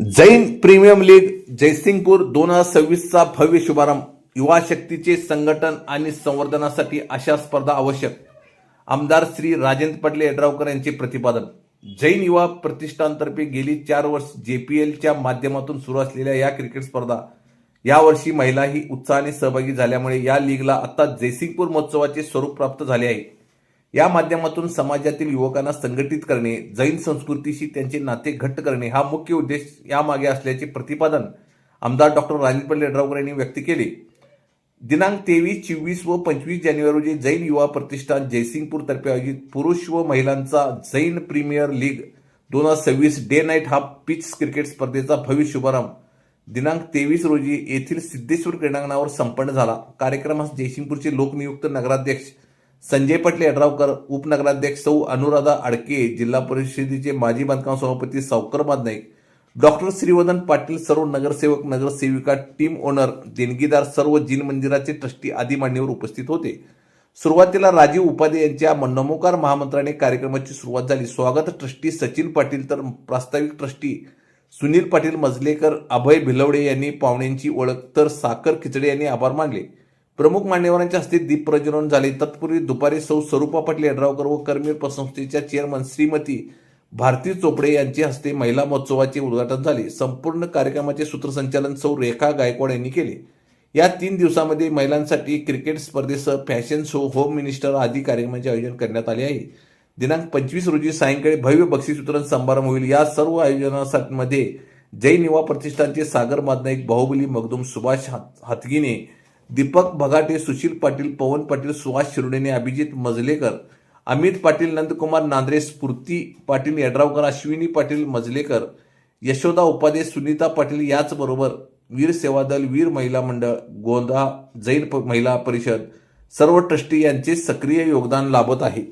Jain premium league Jaysingpur दोन हजार सव्वीसचा भव्य शुभारंभ. युवा शक्तीचे संघटन आणि संवर्धनासाठी अशा स्पर्धा आवश्यक. आमदार श्री राजेंद्र पटले यड्रावकर यांचे प्रतिपादन. जैन युवा प्रतिष्ठानतर्फे गेली चार वर्ष जेपीएलच्या माध्यमातून सुरू असलेल्या या क्रिकेट स्पर्धा. यावर्षी महिलाही उत्साहाने सहभागी झाल्यामुळे या लीगला आता जयसिंगपूर महोत्सवाचे स्वरूप प्राप्त झाले आहे. या माध्यमातून समाजातील युवकांना संघटित करणे जैन संस्कृतीशी त्यांचे नाते घट्ट करणे हा मुख्य उद्देश यामागे असल्याचे प्रतिपादन आमदार डॉक्टर राजेंद्र पाटील यांनी व्यक्त केले. दिनांक तेवीस चोवीस व पंचवीस जानेवारी रोजी जैन युवा प्रतिष्ठान जयसिंगपूर तर्फे आयोजित पुरुष व महिलांचा जैन प्रीमियर लीग दोन हजार सव्वीस डे नाईट हा पिच क्रिकेट स्पर्धेचा भव्य शुभारंभ दिनांक तेवीस रोजी येथील सिद्धेश्वर क्रीडांगणावर संपन्न झाला. कार्यक्रमास जयसिंगपूरचे लोकनियुक्त नगराध्यक्ष संजय पाटील यड्रावकर उपनगराध्यक्ष सौ अनुराधा आडके जिल्हा परिषदेचे माजी बांधकाम सभापती सावकर नाईक डॉक्टर श्रीवदन पाटील सर्व नगरसेवक नगरसेविका टीम ओनर देणगीदार सर्व जिन मंदिराचे ट्रस्टी आदी मान्यवर उपस्थित होते. सुरुवातीला राजीव उपाध्ये यांच्या मनमोकार महामंत्राने कार्यक्रमाची सुरुवात झाली. स्वागत ट्रस्टी सचिन पाटील तर प्रास्ताविक ट्रस्टी सुनील पाटील मजलेकर अभय भिलवडे यांनी पाहुण्यांची ओळख तर साखर खिचडे यांनी आभार मानले. प्रमुख मान्यवरांच्या हस्ते दीप प्रज्वलन झाले. तत्पूर्वी दुपारी सौ स्वरूपा पाटील यड्रावकर व कर्मीर पतसंस्थेच्या चेअरमन श्रीमती भारती चोपडे यांच्या हस्ते महिला महोत्सवाचे उद्घाटन झाले. संपूर्ण कार्यक्रमाचे सूत्रसंचालन सौ रेखा गायकवाड यांनी केले. या तीन दिवसामध्ये महिलांसाठी क्रिकेट स्पर्धेसह फॅशन शो होम मिनिस्टर आदी कार्यक्रमाचे आयोजन करण्यात आले आहे. दिनांक पंचवीस रोजी सायंकाळी भव्य बक्षीस वितरण समारंभ होईल. या सर्व आयोजनामध्ये जैन युवा प्रतिष्ठानचे सागर मादनाईक बाहुबली मगदूम सुभाष हात- हातगिने दीपक भगाटे सुशील पाटील पवन पाटील सुहास शिरोडेने अभिजित मजलेकर अमित पाटील नंदकुमार नांद्रे स्फूर्ती पाटील यड्रावकर अश्विनी पाटील मजलेकर यशोदा उपाध्ये सुनीता पाटील याचबरोबर वीर सेवा दल वीर महिला मंडळ गोंदा जैन महिला परिषद सर्व ट्रस्टी यांचे सक्रिय योगदान लाभत आहे.